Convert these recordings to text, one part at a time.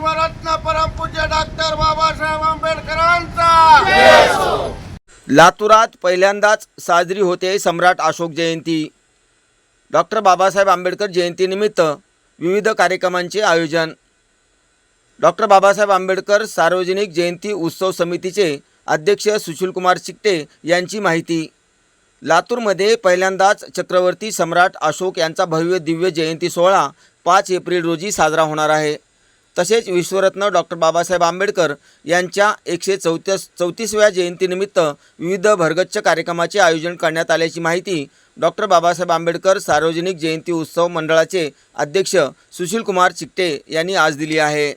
विश्वरत्न परमपूज्य डॉक्टर बाबासाहेब आंबेडकरांचा! लातूरात पहिल्यांदाच साजरी होते सम्राट अशोक जयंती. डॉक्टर बाबासाहेब आंबेडकर जयंतीनिमित्त विविध कार्यक्रमांचे आयोजन. डॉक्टर बाबासाहेब आंबेडकर सार्वजनिक जयंती उत्सव समितीचे अध्यक्ष सुशीलकुमार चिकटे यांची माहिती. लातूरमध्ये पहिल्यांदाच चक्रवर्ती सम्राट अशोक यांचा भव्य दिव्य जयंती सोहळा पाच एप्रिल रोजी साजरा होणार आहे. तसेच विश्वरत्न डॉक्टर बाबासाहेब आंबेडकर यांच्या एकशे चौतीस चौतीसव्या जयंतीनिमित्त विविध भरगच्च कार्यक्रमाचे आयोजन करण्यात आल्याची माहिती डॉक्टर बाबासाहेब आंबेडकर सार्वजनिक जयंती उत्सव मंडळाचे अध्यक्ष सुशीलकुमार चिकटे यांनी आज दिली आहे.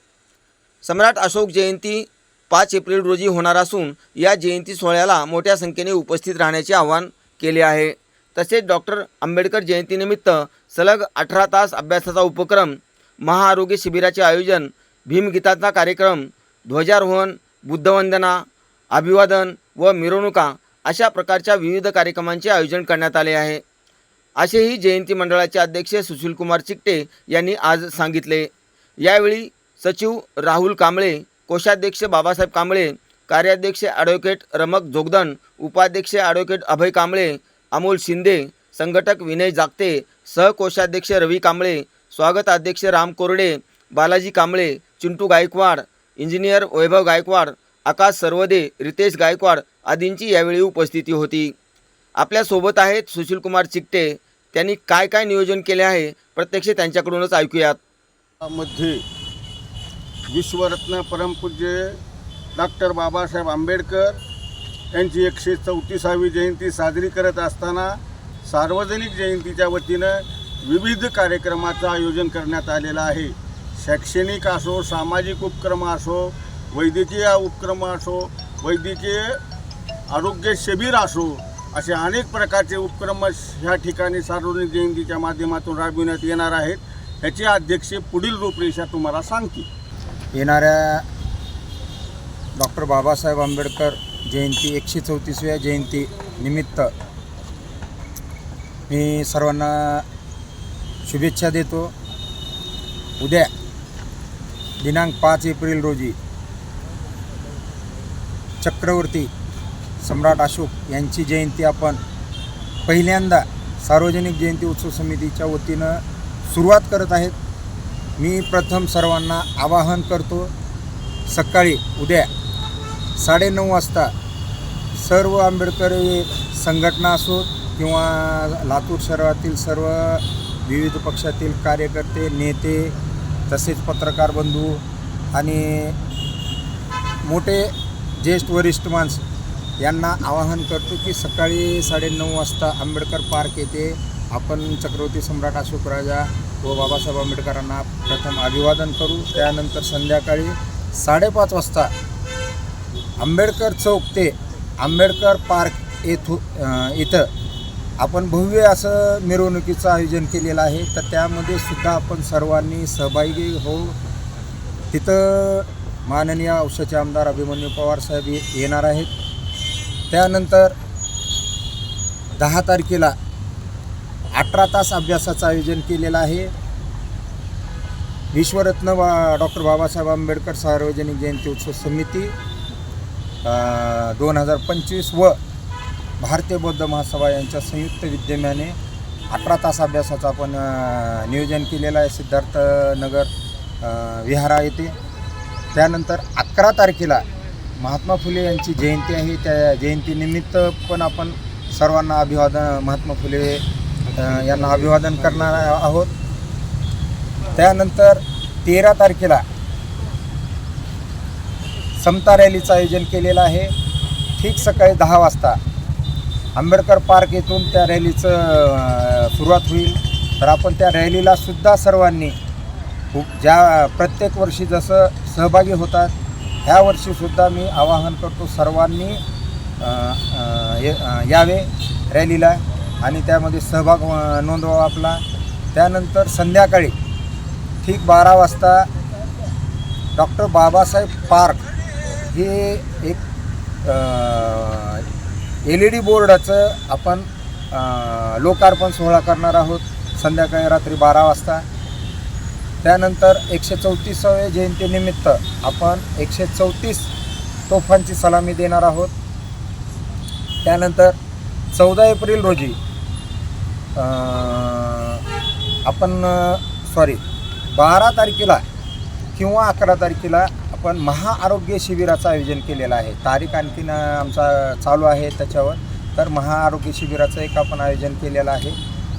सम्राट अशोक जयंती पाच एप्रिल रोजी होणार असून या जयंती सोहळ्याला मोठ्या संख्येने उपस्थित राहण्याचे आवाहन केले आहे. तसेच डॉक्टर आंबेडकर जयंतीनिमित्त सलग अठरा तास अभ्यासाचा उपक्रम महाआरोग्य शिबिराचे आयोजन भीमगीताचा कार्यक्रम ध्वजारोहण बुद्धवंदना अभिवादन व मिरवणुका अशा प्रकारच्या विविध कार्यक्रमांचे आयोजन करण्यात आले आहे. असेही जयंती मंडळाचे अध्यक्ष सुशीलकुमार चिकटे यांनी आज सांगितले. यावेळी सचिव राहुल कांबळे कोषाध्यक्ष बाबासाहेब कांबळे कार्याध्यक्ष ॲडव्होकेट रमक जोगदन उपाध्यक्ष ॲडव्होकेट अभय कांबळे अमोल शिंदे संघटक विनय जागते सहकोषाध्यक्ष रवी कांबळे स्वागत अध्यक्ष राम कोरडे बालाजी कांबळे चिंटू गायकवाड इंजिनियर वैभव गायकवाड आकाश सर्वदे रितेश गायकवाड आदींची यावेळी उपस्थिती होती. आपल्यासोबत आहेत सुशीलकुमार चिकटे. त्यांनी काय काय नियोजन केले आहे? प्रत्यक्ष त्यांच्याकडूनच ऐकूयात. मध्ये विश्वरत्न परमपूज्य डॉक्टर बाबासाहेब आंबेडकर यांची एकशे चौतीसावी जयंती साजरी करत असताना सार्वजनिक जयंतीच्या वतीनं विविध कार्यक्रमाचं आयोजन करण्यात आलेलं आहे. शैक्षणिक असो सामाजिक उपक्रम असो वैद्यकीय उपक्रम असो वैद्यकीय आरोग्य शिबिर असो असे अनेक प्रकारचे उपक्रम ह्या ठिकाणी सार्वजनिक जयंतीच्या माध्यमातून राबविण्यात येणार आहेत. ह्याची अध्यक्ष पुढील रूपरेषा तुम्हाला सांगतील. येणाऱ्या डॉक्टर बाबासाहेब आंबेडकर जयंती एकशे चौतीसव्या जयंती निमित्त मी सर्वांना शुभेच्छा देतो. उद्या दिनांक पाच एप्रिल रोजी चक्रवर्ती सम्राट अशोक यांची जयंती आपण पहिल्यांदा सार्वजनिक जयंती उत्सव समितीच्या वतीनं सुरुवात करत आहेत. मी प्रथम सर्वांना आवाहन करतो सकाळी उद्या साडेनऊ वाजता सर्व आंबेडकरी संघटना असोत किंवा लातूर शहरातील सर्व विविध पक्षातील कार्यकर्ते नेते तसेच पत्रकार बंधू आणि मोठे ज्येष्ठ वरिष्ठ माणसं यांना आवाहन करतो की सकाळी साडेनऊ वाजता आंबेडकर पार्क येथे आपण चक्रवर्ती सम्राट अशोक राजा व बाबासाहेब आंबेडकरांना प्रथम अभिवादन करू. त्यानंतर संध्याकाळी साडेपाच वाजता आंबेडकर चौक ते आंबेडकर पार्क येथू इथं आपण भव्य असं मिरवणुकीचं आयोजन केलेलं आहे. तर त्यामध्ये सुद्धा आपण सर्वांनी सहभागी हो. तिथं माननीय औषधाचे आमदार अभिमन्यू पवार साहेब येणार आहेत. त्यानंतर दहा तारखेला अठरा तास अभ्यासाचं आयोजन केलेलं आहे. विश्वरत्न बा डॉक्टर बाबासाहेब आंबेडकर सार्वजनिक जयंती उत्सव समिती दोन हजार पंचवीस व भारतीय बौद्ध महासभा यांच्या संयुक्त विद्यमाने अठरा तास अभ्यासाचं आपण नियोजन केलेलं आहे सिद्धार्थ नगर विहारा येथे. त्यानंतर अकरा तारखेला महात्मा फुले यांची जयंती आहे. त्या जयंतीनिमित्त पण आपण सर्वांना अभिवादन महात्मा फुले यांना अभिवादन करणार आहोत. त्यानंतर तेरा तारखेला समता रॅलीचं आयोजन केलेलं आहे. ठीक सकाळी दहा वाजता आंबेडकर पार्क येथून त्या रॅलीचं सुरुवात होईल. तर आपण त्या रॅलीला सुद्धा सर्वांनी खूप ज्या प्रत्येक वर्षी जसं सहभागी होतात ह्या वर्षीसुद्धा मी आवाहन करतो सर्वांनी ये- यावे रॅलीला आणि त्यामध्ये सहभाग नोंदवावा आपला. त्यानंतर संध्याकाळी ठीक बारा वाजता डॉक्टर बाबासाहेब पार्क हे एक एल ई डी बोर्डाचं आपण लोकार्पण सोहळा करणार आहोत संध्याकाळी रात्री बारा वाजता. त्यानंतर एकशे चौतीसाव्या जयंतीनिमित्त आपण एकशे चौतीस तोफांची सलामी देणार आहोत. त्यानंतर चौदा एप्रिल रोजी आपण सॉरी बारा तारखेला किंवा अकरा तारखेला आपण महाआरोग्य शिबिराचं आयोजन केलेलं आहे. तारीख आणखीन आमचा चालू आहे त्याच्यावर. तर महाआरोग्य शिबिराचं एक आपण आयोजन केलेलं आहे.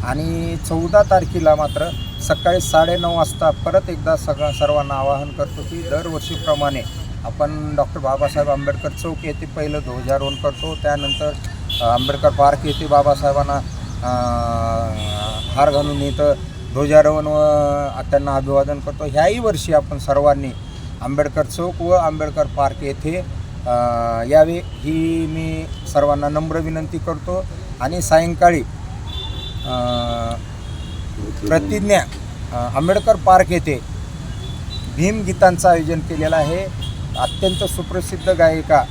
आणि चौदा तारखेला मात्र सकाळी साडेनऊ वाजता परत एकदा सगळं सर्वांना आवाहन करतो की दरवर्षीप्रमाणे आपण डॉक्टर बाबासाहेब आंबेडकर चौक येथे पहिलं ध्वजारोहण करतो. त्यानंतर आंबेडकर पार्क येथे बाबासाहेबांना हार घालून इथं ध्वजारोहण व त्यांना अभिवादन करतो. ह्याही वर्षी आपण सर्वांनी आंबेडकर चौक व आंबेडकर पार्क येथे यावे ही मी सर्वांना नम्र विनंती करतो. आणि सायंकाळी प्रतिज्ञा आंबेडकर पार्क येथे भीमगीतांचं आयोजन केलेलं आहे. अत्यंत सुप्रसिद्ध गायिका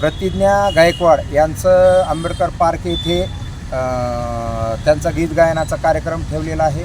प्रतिज्ञा गायकवाड यांचं आंबेडकर पार्क येथे त्यांचा गीत गायनाचा कार्यक्रम ठेवलेला आहे.